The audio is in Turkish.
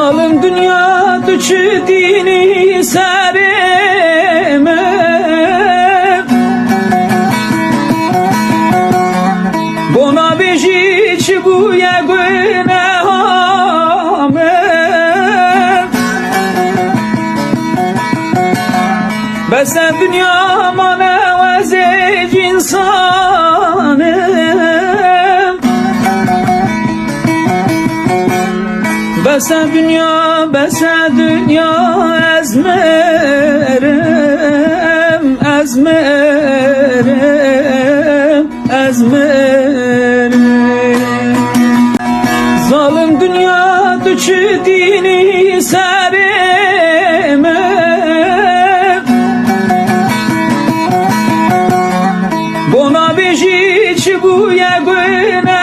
Zalim dünya düşü dini serime Bona beji çi bu ye günahame Besen dünya mane vezec insanım Bəsə dünya, bəsə dünya əzmərəm, əzmərəm, əzmərəm Zalım dünya düşü dini sərimə Bona beşi çibuya günə